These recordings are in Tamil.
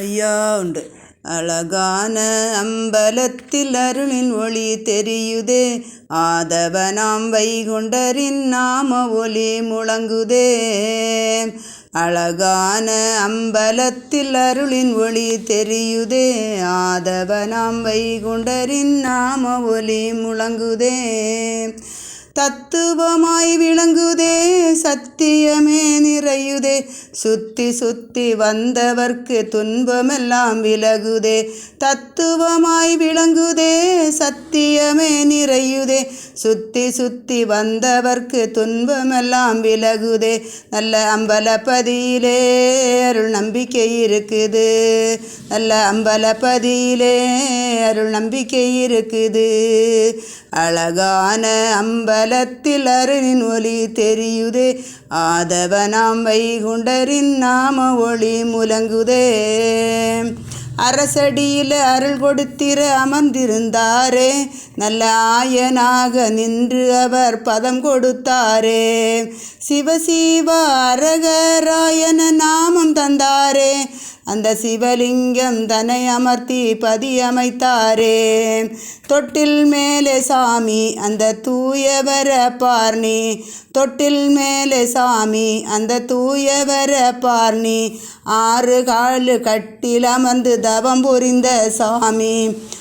ஐயா உண்டு. அழகான அம்பலத்தில் அருளின் ஒளி தெரியுதே. ஆதவனாம் வைகுண்டரின் நாம ஒளி முழங்குதே. அழகான அம்பலத்தில் அருளின் ஒளி தெரியுதே. ஆதவனாம் வைகுண்டரின் நாம ஒளி முழங்குதே. தத் தத்துவமாய் விளங்குதே சத்தியமே நிறையுதே. சுத்தி சுத்தி வந்தவர்க்கு துன்பமெல்லாம் விலகுதே. தத்துவமாய் விளங்குதே சத்தியமே நிறையுதே. சுத்தி சுத்தி வந்தவர்க்கு துன்பமெல்லாம் விலகுதே. நல்ல அம்பலப்பதியிலே அருள் நம்பிக்கை இருக்குது. நல்ல அம்பலப்பதியிலே அருள் நம்பிக்கை இருக்குது. அழகான அம்பலத்தில் அருளின் ஒளி தெரியுதே. ஆதவனாம் வைகுண்டரின் நாம ஒளி முழங்குதே. அரசடியில் அருள் கொடுத்திர அமர்ந்திருந்தாரே. நல்ல ஆயனாக நின்று அவர் பதம் கொடுத்தாரே. சிவசிவ அரகராயன நாமம் தந்தாரே. அந்த சிவலிங்கம் தன்னை அமர்த்தி பதியமைத்தாரே. தொட்டில் மேலே சாமி அந்த தூயவர பார்னி தொட்டில் மேலே சாமி அந்த தூயவர பார்னி ஆறு காலு கட்டில் அமர்ந்து தவம் புரிந்த சாமி.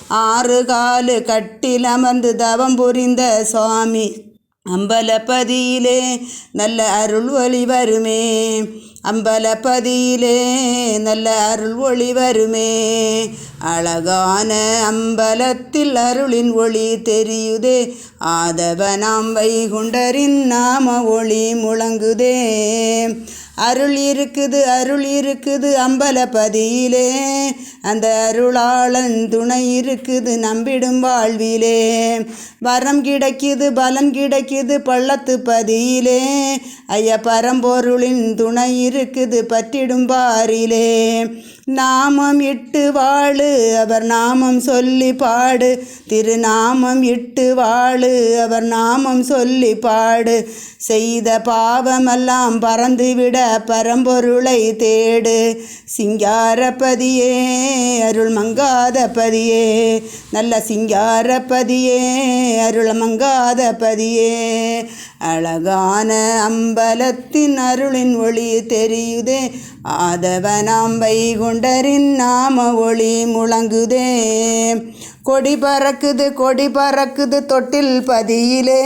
ஆறு காலு கட்டில் அமர்ந்து தவம் புரிந்த சுவாமி அம்பலப்பதியிலே நல்ல அருள் ஒளி வருமே. அம்பலப்பதியிலே நல்ல அருள் ஒளி வருமே. அழகான அம்பலத்தில் அருளின் ஒளி தெரியுதே. ஆதவ நாம் வைகுண்டரின் நாம ஒளி முழங்குதே. அருள் இருக்குது அருள் இருக்குது அம்பலப்பதியிலே. அந்த அருளாளன் துணை இருக்குது நம்பிடும் வாழ்விலே. வரம் கிடைக்குது பலன் கிடைக்குது பள்ளத்து பதியிலே. ஐய பரம்பொருளின் துணை இருக்குது பற்றிடும் பாரிலே. நாமம் இட்டு வாழு அவர் நாமம் சொல்லி பாடு. திருநாமம் இட்டு வாழு அவர் நாமம் சொல்லி பாடு. செய்த பாவமெல்லாம் பறந்துவிட பரம்பொருளை தேடு. சிங்காரப்பதியே அருள் மங்காத பதியே நல்ல சிங்காரப்பதியே அருள் மங்காத பதியே அழகான அம்பலத்தின் அருளின் ஒளி தெரியுதே. ஆதவனாம் வைகுண்டரின் நாம ஒளி முழங்குதே. கொடி பறக்குது கொடி பறக்குது தொட்டில் பதியிலே.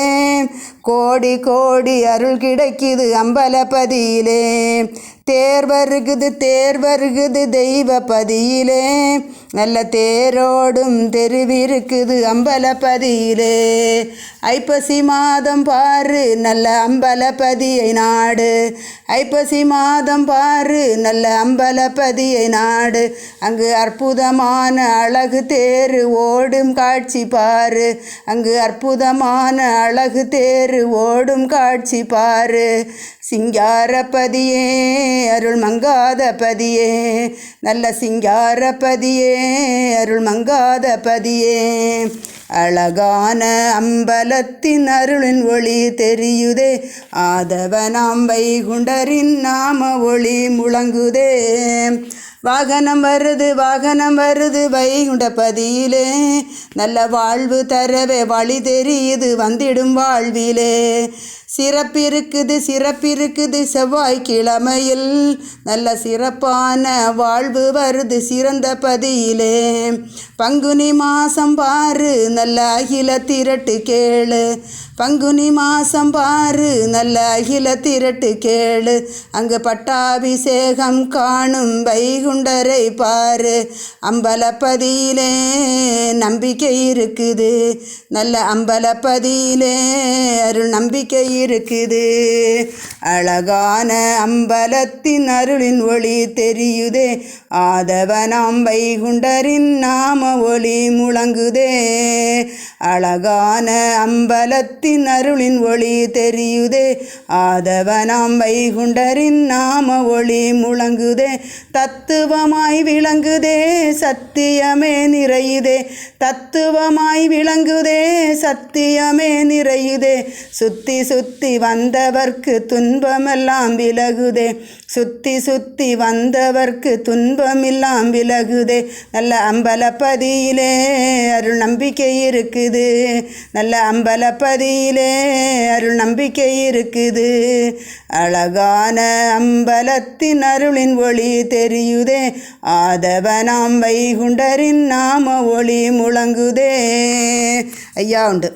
கோடி கோடி அருள் கிடைக்குது அம்பலப்பதியிலே தேர் வருகுது தேர் வருகுது தெய்வ பதியிலே. நல்ல தேரோடும் தெருவிருக்குது அம்பலப்பதியிலே. ஐப்பசி மாதம் பாரு நல்ல அம்பலப்பதியை நாடு. ஐப்பசி மாதம் பாரு நல்ல அம்பலப்பதியை நாடு. அங்கு அற்புதமான அழகு தேரு ஓடும் காட்சி பாரு. அங்கு அற்புதமான அழகு தேரு ஓடும் காட்சி பாரு. சிங்காரப்பதியே அருள் மங்காத பதியே நல்ல சிங்காரப்பதியே அருள் மங்காத பதியே அழகான அம்பலத்தின் அருளின் ஒளி தெரியுதே. ஆதவனாம் வைகுண்டரின் நாம ஒளி முழங்குதே. வாகனம் வருது வாகனம் வருது வைகுண்டபதியிலே நல்ல வாழ்வு தரவே வழி தெரியுது வந்திடும் வாழ்விலே. சிறப்பிருக்குது சிறப்பிருக்குது. செவ்வாய்க்கிழமையில் நல்ல சிறப்பான வாழ்வு வருது சிறந்த பதியிலே. பங்குனி மாசம் பாரு நல்ல அகில திரட்டு கேளு. பங்குனி மாசம் பாரு நல்ல அகில திரட்டு கேளு. அங்கு பட்டாபிஷேகம் காணும் வைகுண்டரை பாரு. அம்பலப்பதியிலே நம்பிக்கை இருக்குது. நல்ல அம்பலப்பதியிலே அருள் நம்பிக்கை இருக்குது. அழகான அம்பலத்தின் அருளின் ஒளி தெரியுதே. ஆதவனாம் வைகுண்டரின் நாம ஒளி முழங்குதே. அழகான அம்பலத்தின் அருளின் ஒளி தெரியுதே. ஆதவனாம் வைகுண்டரின் நாம ஒளி முழங்குதே. தத்துவமாய் விளங்குதே சத்தியமே நிறையுதே. தத்துவமாய் விளங்குதே சத்தியமே நிறையுதே. சுத்தி சுத்தி வந்தவர்க்கு துன்பமெல்லாம் விலகுதே. சுத்தி சுத்தி வந்தவர்க்கு துன்பமில்லாம் விலகுதே. நல்ல அம்பலப்பதியிலே அருள் நம்பிக்கை இருக்குது. நல்ல அம்பலப்பதியிலே அருள் நம்பிக்கை இருக்குது. அழகான அம்பலத்தின் அருளின் ஒளி தெரியுதே. ஆதவனாம் வைகுண்டரின் நாம ஒளி முழங்குதே. ஐயா உண்டு.